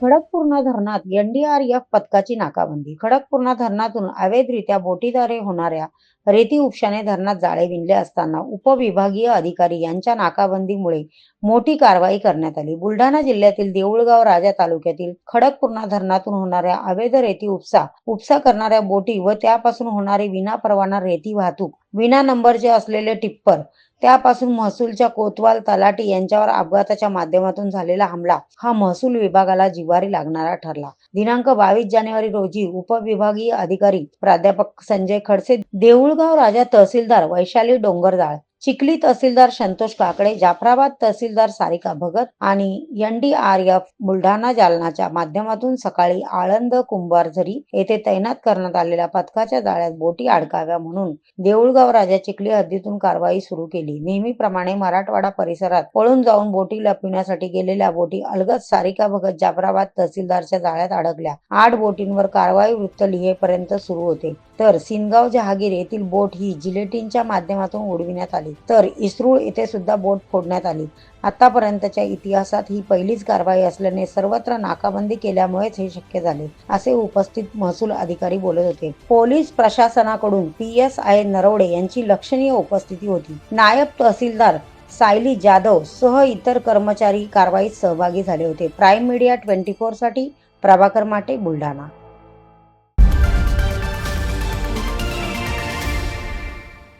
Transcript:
खडकपूर्णा धरणात एनडीआरएफ पथकाची नाकाबंदी. खडकपूर्णा धरणातून अवैधरित्या बोटीद्वारे होणाऱ्या रेती उपशाने धरणात जाळे विणले असताना उपविभागीय अधिकारी यांच्या नाकाबंदीमुळे मोठी कारवाई करण्यात आली. बुलढाणा जिल्ह्यातील देऊळगाव राजा तालुक्यातील खडकपूर्णा धरणातून होणाऱ्या अवैध रेती उपसा उपसा करणाऱ्या बोटी व त्यापासून होणारी विनापरवाना रेती वाहतूक विना नंबरचे असलेले टिप्पर. त्यापासून महसूलच्या कोतवाल तलाटी यांच्यावर अपघाताच्या माध्यमातून झालेला हमला हा महसूल विभागाला जिवारी लागणारा ठरला. दिनांक बावीस जानेवारी रोजी उपविभागीय अधिकारी प्राध्यापक संजय खडसे देऊळगाव राजा तहसीलदार वैशाली डोंगरदाळ चिखली तहसीलदार संतोष काकडे जाफराबाद तहसीलदार सारिका भगत आणि एनडीआरएफ बुलढाणा जालनाच्या माध्यमातून सकाळी आळंद कुंभारझरी येथे तैनात करण्यात आलेल्या पथकाच्या जाळ्यात बोटी अडकाव्या म्हणून देऊळगाव राजा चिखली हद्दीतून कारवाई सुरू केली. नेहमीप्रमाणे मराठवाडा परिसरात पळून जाऊन बोटी लपविण्यासाठी गेलेल्या बोटी अलगद सारिका भगत जाफराबाद तहसीलदारच्या जाळ्यात अडकल्या. आठ बोटींवर कारवाई वृत्त लिहेपर्यंत सुरू होते. तर सिनगाव जहागीर येथील बोट ही जिलेटिनच्या माध्यमातून उडविण्यात आली. आली तर इस्रूळ येथे सुद्धा बोट फोडण्यात आली. आतापर्यंतच्या इतिहासात ही पहिलीच कारवाई असल्याने सर्वत्र नाकाबंदी केल्यामुळेच हे शक्य झाले असे उपस्थित महसूल अधिकारी बोलत होते. पोलीस प्रशासनाकडून पी एस आय नरवडे यांची लक्षणीय उपस्थिती होती. नायब तहसीलदार सायली जाधव सह इतर कर्मचारी कारवाईत सहभागी झाले होते. प्राईम मीडिया ट्वेंटी फोरसाठी प्रभाकर माटे बुलढाणा.